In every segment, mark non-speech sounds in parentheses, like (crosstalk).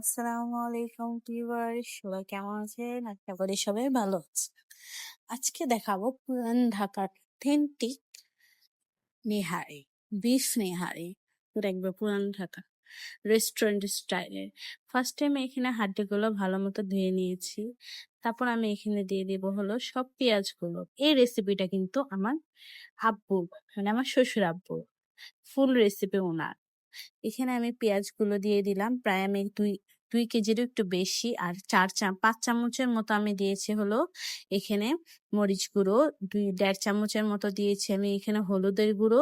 আসসালামু আলাইকুম ভিউয়ার্স, সবাই কেমন আছেন? আশা করি সবাই ভালো আছে আজকে দেখাবো পুরান ঢাকার অথেন্টিক নেহারি বিফ নেহারি। একবার পুরান ঢাকা রেস্টুরেন্ট স্টাইলের ফার্স্ট টাইম এখানে হাড্ডিগুলো ভালো মতো ধুয়ে নিয়েছি। তারপর আমি এখানে দিয়ে দেবো হলো সব পেঁয়াজগুলো। এই রেসিপিটা কিন্তু আমার আব্বু মানে আমার শ্বশুর আব্বু ফুল রেসিপি ওনার। এখানে আমি পেঁয়াজগুলো দিয়ে দিলাম। প্রায় আমি দুই দুই কেজিরও একটু বেশি। আর চার চাম পাঁচ চামচের মতো আমি দিয়েছি হলো এখানে মরিচ গুঁড়ো। দুই, দেড় চামচের মতো দিয়েছি আমি এখানে হলুদের গুঁড়ো।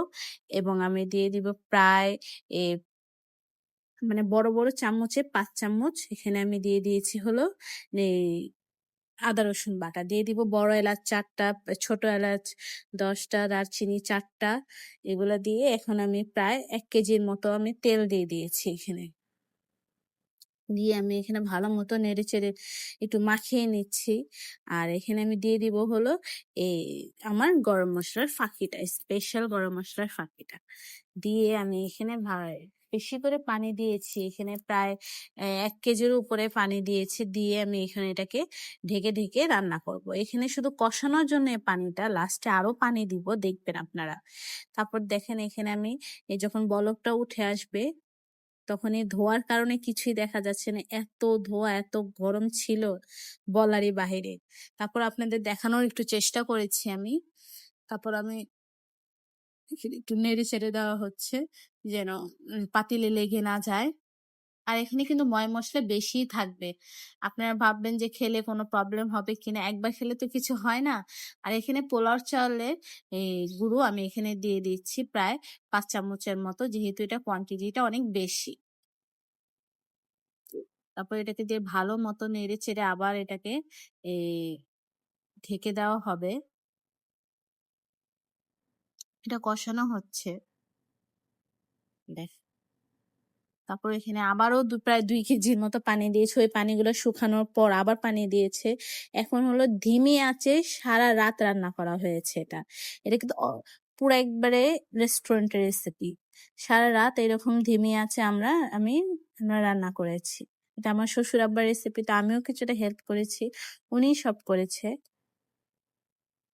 এবং আমি দিয়ে দিব প্রায় এ মানে বড় বড় চামচে পাঁচ চামচ। এখানে আমি দিয়ে দিয়েছি হলো আদা, রসুন বাটা দিয়ে দিব। বড় এলাচ চারটা, ছোট এলাচ দশটা, দারচিনি চারটা, এগুলো দিয়ে এখন আমি প্রায় এক কেজির মতো আমি তেল দিয়ে দিয়েছি এখানে। দিয়ে আমি এখানে ভালো মতো নেড়ে চেড়ে একটু মাখিয়ে নিচ্ছি। আর এখানে আমি দিয়ে দিব হলো এই আমার গরম মশলার ফাঁকিটা স্পেশাল গরম মশলার ফাঁকিটা। দিয়ে আমি এখানে বেশি করে পানি দিয়েছি। এখানে প্রায় এক কেজির উপরে পানি দিয়েছি। দিয়ে আমি এখানে এটাকে ঢেকে ঢেকে রান্না করব। এখানে শুধু কষানোর জন্য পানিটা লাস্টে আরও পানি দিব, দেখবেন আপনারা। তারপর দেখেন এখানে আমি যখন বলকটা উঠে আসবে, তখন এই ধোয়ার কারণে কিছুই দেখা যাচ্ছে না। এত ধোয়া, এত গরম ছিল বলারই বাহিরে। তারপর আপনাদের দেখানোর একটু চেষ্টা করেছি আমি। তারপর আমি একটু নেড়ে চেড়ে দেওয়া হচ্ছে। যেন পাতিলে লেগে না যায়। আর এখানে কিন্তু ময় মশলা বেশি থাকবে। আপনারা ভাববেন যে খেলে কোনো প্রবলেম হবে কিনা, একবার খেলে তো কিছু হয় না। আর এখানে চালের এই গুঁড়ো আমি এখানে দিয়ে দিচ্ছি প্রায় পাঁচ চামচের মতো, যেহেতু এটা কোয়ান্টিটিটা অনেক বেশি। তারপর এটাকে দিয়ে ভালো মতো নেড়ে চেড়ে আবার এটাকে ঢেকে দেওয়া হবে। এটা কষানো হচ্ছে। দেখ। তারপর এখানে আবারও প্রায় দুই কেজির মতো পানি দিয়েছে। ওই পানিগুলো শুকানোর পর আবার পানি দিয়েছে। এখন হলো ধিমি আছে, সারা রাত রান্না করা হয়েছে এটা। এটা কিন্তু পুরো একবারে রেস্টুরেন্টের রেসিপি সারা রাত এরকম ধিমি আছে আমরা, আমি, আমরা রান্না করেছি। এটা আমার শ্বশুর আব্বার রেসিপিটা আমিও কিছুটা হেল্প করেছি। উনি সব করেছে।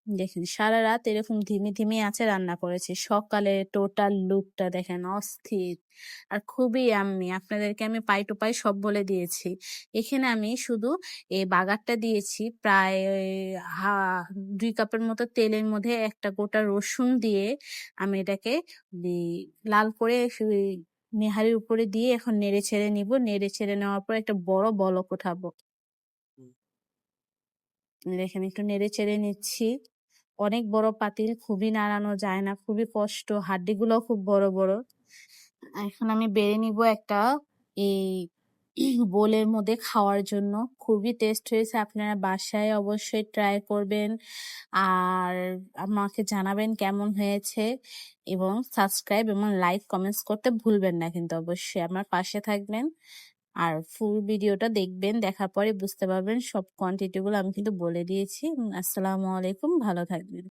দেখেন সারা রাত এরকম ধিমে ধিমে আছে রান্না করেছি। সকালে টোটাল লুকটা দেখেন অস্থির। আর খুবই আমি আপনাদেরকে আমি পাই টু পাই সব বলে দিয়েছি। এখানে আমি শুধু এই বাগারটা দিয়েছি প্রায় হা দুই কাপের মতো তেলের মধ্যে একটা গোটা রসুন দিয়ে আমি এটাকে লাল করে নেহারির উপরে দিয়ে এখন নেড়ে ছেড়ে নিব। নেড়ে ছেড়ে নেওয়ার পর একটা বড় বলক উঠাবো। দেখেন একটু নেড়ে চেড়ে নিচ্ছি। অনেক বড় পাতিল, খুবই নাড়ানো যায় না, খুবই কষ্ট হাড্ডিগুলো খুব বড় বড়। এখন আমি বেড়ে নিব একটা এই (clears throat) বোলের মধ্যে খাওয়ার জন্য। খুবই টেস্ট হয়েছে, আপনারা বাসায় অবশ্যই ট্রাই করবেন। আর আমাকে জানাবেন কেমন হয়েছে এবং সাবস্ক্রাইব এবং লাইক কমেন্টস করতে ভুলবেন না কিন্তু অবশ্যই। আমার পাশে থাকবেন। আর ফুল ভিডিওটা দেখবেন, দেখার পরে বুঝতে পারবেন সব কোয়ান্টিটিগুলো আমি কিন্তু বলে দিয়েছি। আসসালামু আলাইকুম, ভালো থাকবেন।